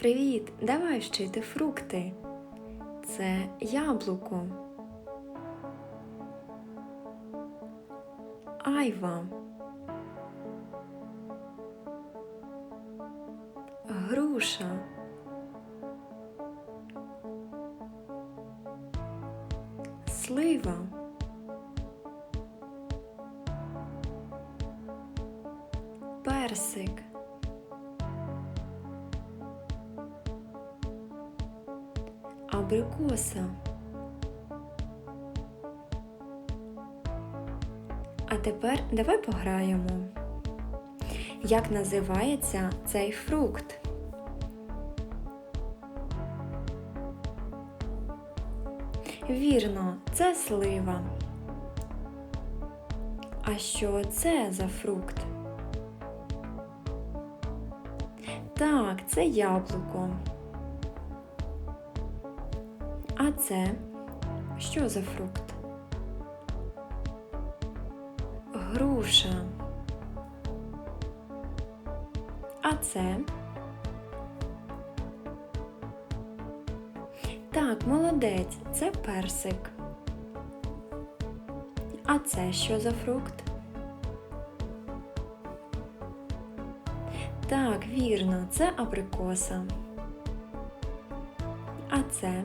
Привіт! Давай вчити фрукти. Це яблуко. Айва. Груша. Слива. Персик. Абрикоса. А тепер давай пограємо. Як називається цей фрукт? Вірно, це слива. А що це за фрукт? Так, це яблуко. А це що за фрукт? Груша. А це? Так, молодець, це персик. А це що за фрукт? Так, вірно, це абрикоса. А це?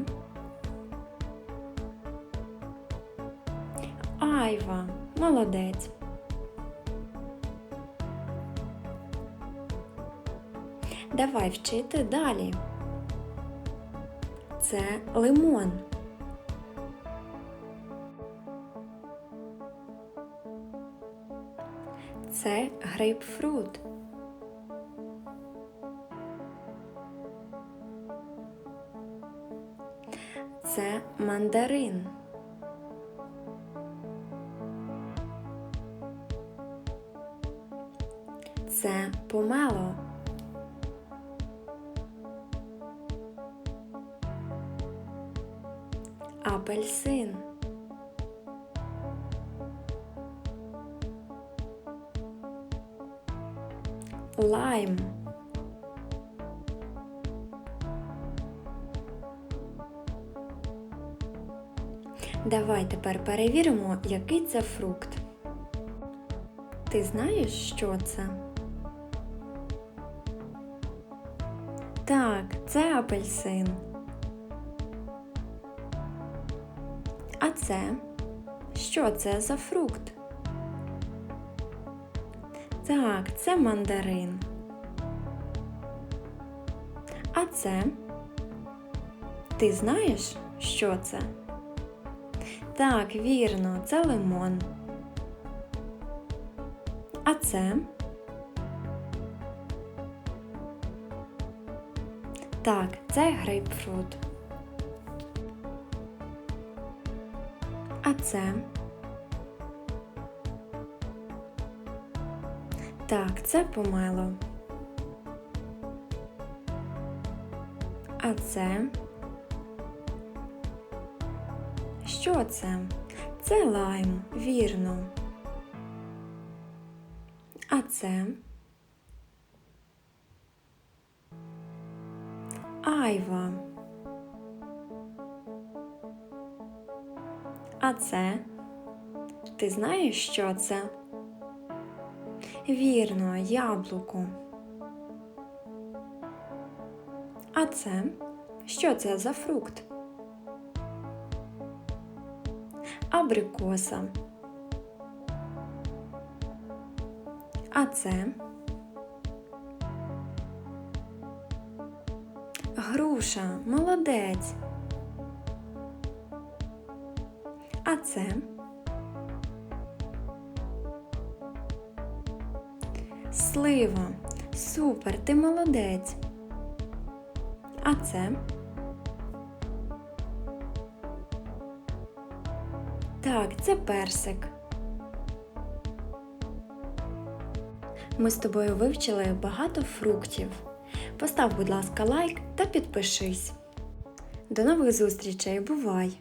Айва, молодець. Давай вчити далі. Це лимон. Це грейпфрут. Це мандарин. Це помело. Апельсин. Лайм. Давай тепер перевіримо, який це фрукт. Ти знаєш, що це? Так, це апельсин. А це? Що це за фрукт? Так, це мандарин. А це? Ти знаєш, що це? Так, вірно, це лимон. А це? Так, це грейпфрут. А це? Так, це помело. А це? Що це? Це лайм, вірно. А це? Айва. А це? Ти знаєш, що це? Вірно, яблуко. А це? Що це за фрукт? Абрикоса. А це? Груша, молодець. А це? Слива. Супер, ти молодець. А це? Так, це персик. Ми з тобою вивчили багато фруктів. Постав, будь ласка, лайк та підпишись. До нових зустрічей, бувай!